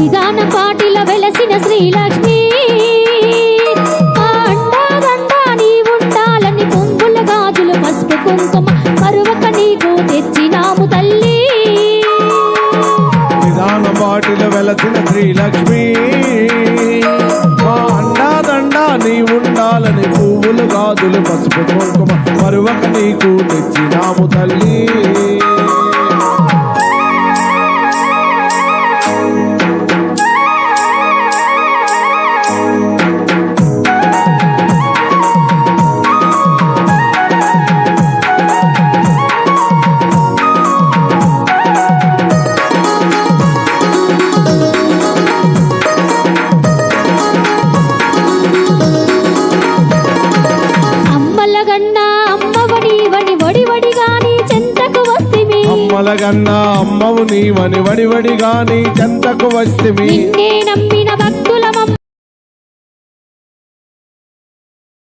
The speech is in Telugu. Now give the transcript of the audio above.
నిదాన పాటిల వెలసిన శ్రీలక్ష్మి. ఆ అండాదండా నీ ఉండాలని పొంగుల గాజులు పసుపు కుంకుమ మరువక నీకు తెచ్చినాము తల్లి. నిదాన బాటిల వెలసిన శ్రీలక్ష్మి. మా అండాదండ నీ ఉండాలని పువ్వులు గాజులు పసుపు కుంకుమ మరువక నీకు తెచ్చినాము తల్లి. వస్తిమి అమ్మవు నీవని వడివడిగా నీ చెంతకు వస్తిమి నమ్మిన భక్త